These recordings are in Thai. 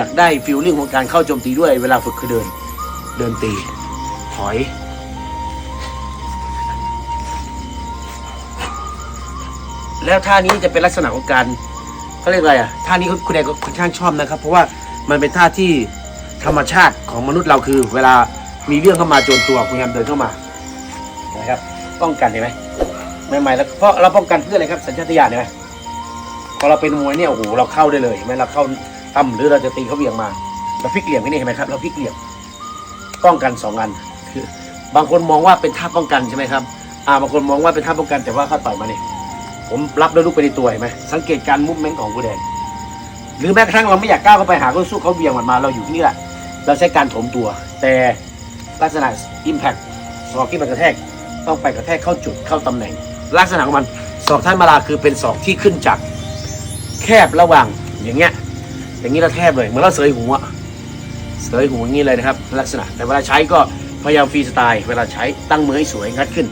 อยากได้ฟิลลิ่งของการเข้าโจมตีด้วยเวลาฝึกคือเดิน เดินตี ถอย แล้วท่านี้จะเป็นลักษณะของการเขาเรียกอะไรอะท่านี้คุณแดงก็ค่อนข้างชอบนะครับ เพราะว่ามันเป็นท่าที่ธรรมชาติของมนุษย์เราคือ เวลามีเรื่องเข้ามาโจมตัวคุณยามเดินเข้ามานะครับ ป้องกันเห็นไหมใหม่ๆแล้วเพราะเราป้องกันเพื่ออะไรครับสัญชาตญาณเห็นไหมพอเราเป็นมวยเนี่ยโอ้โหเราเข้าได้เลยเห็นไหมเราเข้า ตั้มหรือเราจะตีเขาเบี่ยงมา เราพลิกเหลี่ยมที่นี่เห็นไหมครับ เราพลิกเหลี่ยมป้องกันสองอันคือบางคนมองว่าเป็นท่าป้องกันใช่ไหมครับอ่าบางคนมองว่าเป็นท่าป้องกันแต่ว่าเขาต่อยมาเนี่ยผมรับด้วลูกไปในตัวเห็นไหมสังเกตการมุฟเมนของผู้แดงหรือแม้กระทั่งเราไม่อยากก้าวเข้าไปหาคู่สู้เขาเบี่ยงมันมาเราอยู่ที่นี่แหละเราใช้การโถมตัว แต่ลักษณะ Impact ศอกที่มันกระแทกต้องไปกระแทกเข้าจุดเข้าตำแหน่ง ลักษณะของมันศอกท่านมาลาคือเป็นศอกที่ขึ้นจากแคบระหว่างอย่างเงี้ย อย่างนี้เราแทบเลยเหมือนเราเสยหูอะเสยหูอย่างนี้เลยนะครับ ลักษณะ แต่เวลาใช้ก็พยายามฟรีสไตล์เวลาใช้ตั้งมือให้สวยงัดขึ้น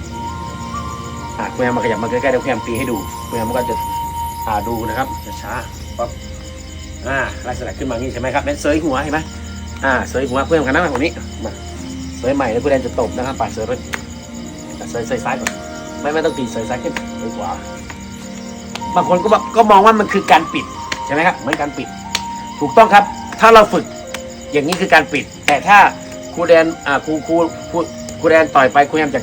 อะคุณแอมมาขยับมาใกล้ๆเดี๋ยวคุณแอมตีให้ดูคุณแอมก็จะอ่าดูนะครับช้าๆปั๊บอ่าลักษณะขึ้นมางี้ใช่ไหมครับเป็นเสยหัวเห็นไหมอ่าเสยหัวเพื่อนกันนั่งแบบนี้มาเสยใหม่แล้วคุณแอมจะตบนะครับปาดเสยไปเสยเสยซ้ายก่อนไม่ไม่ต้องตีเสยซ้ายขึ้นเสยขวาบางคนก็บอกก็มองว่ามันคือการปิดใช่ไหมครับเหมือนการปิด ถูกต้องครับ ถ้าเราฝึกอย่างนี้คือการปิด แต่ถ้าครูแดนอ่าครูครูครูครูแดนต่อยไปครูแอมจะ